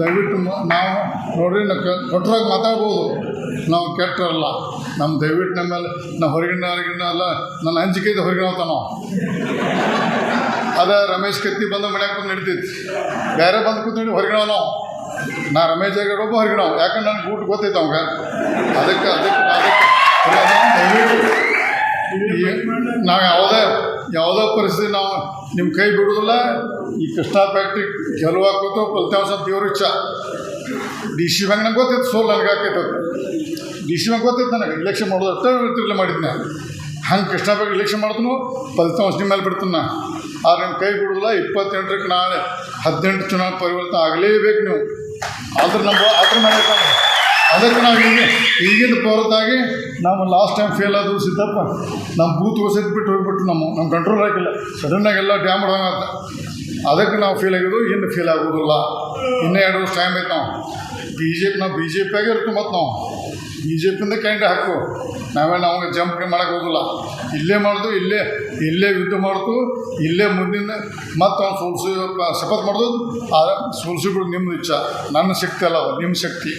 ದಯವಿಟ್ಟು ನಾವು ನೋಡ್ರಿ, ನಾವು ಕೊಟ್ಟರಾಗ ಮಾತಾಡ್ಬೋದು. ನಾವು ಕೆಟ್ಟರಲ್ಲ ನಮ್ಮ ದಯವಿಟ್ಟು ನಮ್ಮ ಮೇಲೆ ನಾವು ಹೊರಗಿನ ಹೊರಗಿನ ಅಲ್ಲ ನನ್ನ ಅಂಜಿಕೆ ಇದೆ ಹೊರಗಿನ ನಾವು ಅದ ರಮೇಶ್ ಕತ್ತಿ ಬಂದ ಮನ್ಯಾಗ ಬಂದು ನಡಿತೈತಿ. ಬೇರೆ ಬಂದು ಕೂತ್ಕೊಂಡು ಹೊರಗಿನವ ನಾವು ನಾ ರಮೇಶ್ ಜಾಗರ್ ಒಬ್ಬ ಹೊರಗಿನವ ಯಾಕಂದ್ರೆ ನನಗೆ ಊಟ ಗೊತ್ತೈತೆ ಅವಾಗ. ಅದಕ್ಕೆ ಅದಕ್ಕೆ ಅದಕ್ಕೆ ನಾವು ಪರಿಸ್ಥಿತಿ ನಾವು ನಿಮ್ಮ ಕೈ ಬಿಡೋದಿಲ್ಲ, ಈ ಕೃಷ್ಣ ಫ್ಯಾಕ್ಟ್ರಿ ಗೆಲುವು ಹಾಕೋದು ಫಲಿತಾಂಶ ದೇವ್ರ ಇಚ್ಛ. ಡಿ ಸಿ ಬ್ಯಾಂಕ್ ನಂಗೆ ಗೊತ್ತಿತ್ತು, ಸೋಲ್ ನನಗೆ ಹಾಕೈತೆ. ಡಿ ಸಿ ಬ್ಯಾಂಕ್ ಗೊತ್ತಿತ್ತು ನನಗೆ ಇಲೆಕ್ಷನ್ ಮಾಡೋದು ಅಷ್ಟೇ ತಿರ್ಲೆ ಮಾಡಿದ್ನ. ಹಂಗೆ ಕೃಷ್ಣ ಬ್ಯಾಂಕ್ ಇಲೆಕ್ಷನ್ ಮಾಡಿದ್ನು ಫಲಿತಾಂಶ ನಿಮ್ಮ ಮೇಲೆ ಬಿಡ್ತೀನಿ ನಾ. ಆದ್ರೆ ನಿಮ್ಮ ಕೈ ಬಿಡೋದಿಲ್ಲ ಇಪ್ಪತ್ತೆಂಟರಕ್ಕೆ ನಾಳೆ ಹದಿನೆಂಟು ಚುನಾವಣೆ ಪರಿವರ್ತನೆ ಆಗಲೇಬೇಕು ನೀವು. ಆದ್ರೆ ನಮ್ಮ ಅದ್ರ ಮೇಲೆ. ಅದಕ್ಕೆ ನಾವು ಈಗ ಈಗಿನ ಹೊರತಾಗಿ ನಾವು ಲಾಸ್ಟ್ ಟೈಮ್ ಫೇಲ್ ಆದರೂ ಸಿದ್ದಪ್ಪ ನಮ್ಮ ಬೂತ್ ಬಿಟ್ಟು ಹೋಗ್ಬಿಟ್ಟು ನಮ್ಮ ನಮ್ಮ ಕಂಟ್ರೋಲ್ ಆಗಿಲ್ಲ ಸಡನ್ನಾಗೆಲ್ಲ ಡ್ಯಾಮ್ ಆಗುತ್ತೆ. ಅದಕ್ಕೆ ನಾವು ಫೇಲ್ ಆಗಿದ್ದು ಇನ್ನು ಫೇಲ್ ಆಗೋದಿಲ್ಲ. ಇನ್ನೂ ಎರಡು ವರ್ಷ ಟೈಮ್ ಐತೆ ನಾವು. ಬಿ ಜೆ ಪಿ ನಾವು ಬಿ ಜೆ ಪಿಯಾಗೆ ಇರ್ತೀವಿ ಮತ್ತು ನಾವು. ಬಿ ಜೆ ಪಿಯಿಂದ ಕ್ಯಾಂಡಿಡೇಟ್ ಹಾಕು ನಾವೇ ನಾವು ಜಂಪ್ ಮಾಡೋಕೆ ಹೋಗೋದಿಲ್ಲ. ಇಲ್ಲೇ ಮಾಡೋದು, ಇಲ್ಲೇ ಇಲ್ಲೇ ಯುದ್ಧ ಮಾಡ್ತು ಇಲ್ಲೇ ಮುಂದಿನ ಮತ್ತು ಅವ್ನು ಸೋಲ್ಸಿ ಶಪಥ ಮಾಡೋದು, ಆ ಸೋಲ್ಸಿ ನಿಮ್ಮ ಇಚ್ಛ. ನನ್ನ ಶಕ್ತಿ ಅಲ್ಲ ನಿಮ್ಮ ಶಕ್ತಿ.